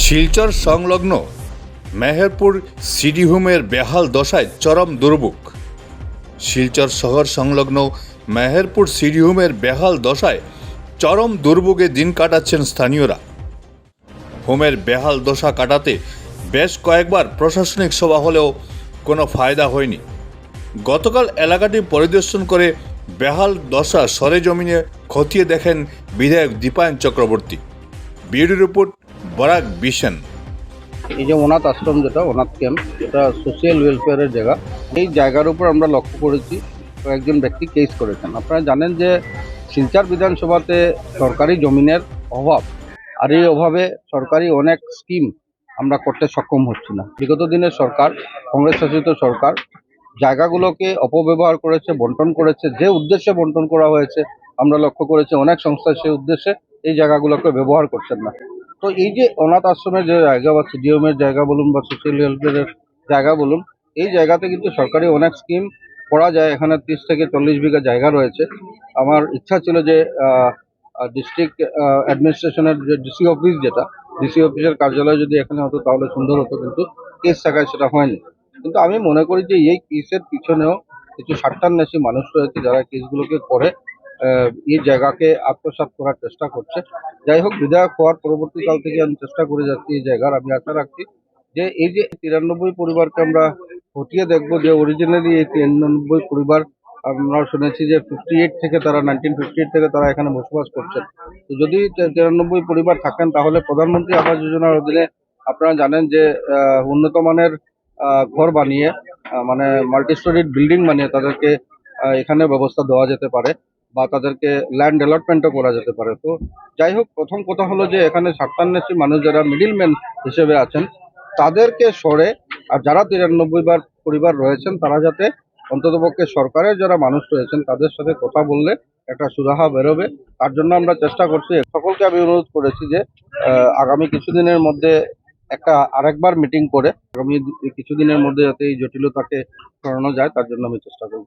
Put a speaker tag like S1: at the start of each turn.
S1: শিলচর সংলগ্ন মেহেরপুর সিডি হোমের বেহাল দশায় চরম দুর্ভোগ। শিলচর শহর সংলগ্ন মেহেরপুর সিডি হোমের বেহাল দশায় চরম দুর্ভোগে দিন কাটাচ্ছেন স্থানীয়রা। হোমের বেহাল দশা কাটাতে বেশ কয়েকবার প্রশাসনিক সভা হলেও কোনো ফায়দা হয়নি। গতকাল এলাকাটি পরিদর্শন করে বেহাল দশা সরেজমিনে খতিয়ে দেখেন বিধায়ক দীপায়ন চক্রবর্তী। বিউটি রিপোর্ট বরাক বিশেন
S2: এই যে অনাথ আশ্রম যেটা অনাথ ক্যাম্প, এটা সোশিয়াল ওয়েলফেয়ারের জায়গা। এই জায়গার উপর আমরা লক্ষ্য করেছি, কয়েকজন ব্যক্তি কেস করেছেন। আপনারা জানেন যে শিলচার বিধানসভাতে সরকারি জমিনের অভাব, আর এই অভাবে সরকারি অনেক স্কিম আমরা করতে সক্ষম হচ্ছি না। বিগত দিনের সরকার কংগ্রেস শাসিত সরকার, জায়গাগুলোকে অপব্যবহার করেছে, বন্টন করেছে, যে উদ্দেশ্যে বন্টন করা হয়েছে, আমরা লক্ষ্য করেছি, অনেক সংস্থা সেই উদ্দেশ্যে এই জায়গাগুলোকে ব্যবহার করছেন না। তো এই যে অনাথ আশ্রমের যে জায়গা বা সিডিএমের জায়গা বলুন বা সোশ্যাল ওয়েলফেয়ারের জায়গা বলুন, এই জায়গাতে কিন্তু সরকারি অনেক স্কিম করা যায়। এখানে তিরিশ থেকে চল্লিশ বিঘা জায়গা রয়েছে। আমার ইচ্ছা ছিল যে ডিস্ট্রিক্ট অ্যাডমিনিস্ট্রেশনের যে ডিসি অফিস যেটা ডিসি অফিসের কার্যালয় যদি এখানে হতো তাহলে সুন্দর হতো কিন্তু কেস থাকায় সেটা হয়নি। কিন্তু আমি মনে করি যে এই কেসের পিছনেও কিছু স্বার্থান্বেষী মানুষ রয়েছে যারা কেসগুলোকে করে। এই জায়গাকে আত্মসাৎ করার চেষ্টা করছে। যাই হোক, বিধায়ক হওয়ার পরবর্তীকাল থেকে আমি চেষ্টা করে যাচ্ছি এই জায়গার। আমি আশা রাখছি যে এই যে তিরানব্বই পরিবারকে আমরা খতিয়ে দেখব, যে অরিজিনালি এই তিরানব্বই পরিবার আমরা শুনেছি যে ফিফটি এইট থেকে তারা নাইনটিন ফিফটি এইট থেকে তারা এখানে বসবাস করছেন। তো যদি তিরানব্বই পরিবার থাকেন, তাহলে প্রধানমন্ত্রী আবাস যোজনার অধীনে আপনারা জানেন যে উন্নত মানের ঘর বানিয়ে মানে মাল্টি স্টোরিড বিল্ডিং বানিয়ে তাদেরকে এখানে ব্যবস্থা দেওয়া যেতে পারে। বা তাদেরকে ল্যান্ড ডেভেলপমেন্টও করা যেতে পারে। তো যাই হোক, প্রথম কথা হলো যে এখানে স্বার্থান্বেষী মানুষ যারা মিডিল ম্যান হিসেবে আছেন, তাদেরকে সরে আর যারা তিরানব্বই বার পরিবার রয়েছেন, তারা যাতে অন্ততপক্ষে সরকারের যারা মানুষ রয়েছেন, তাদের সাথে কথা বললে একটা সুরাহা বেরোবে। তার জন্য আমরা চেষ্টা করছি। সকলকে আমি অনুরোধ করেছি যে আগামী কিছুদিনের মধ্যে একটা আরেকবার মিটিং করে, আগামী কিছুদিনের মধ্যে যাতে এই জটিলতাকে সরানো যায়, তার জন্য আমি চেষ্টা করব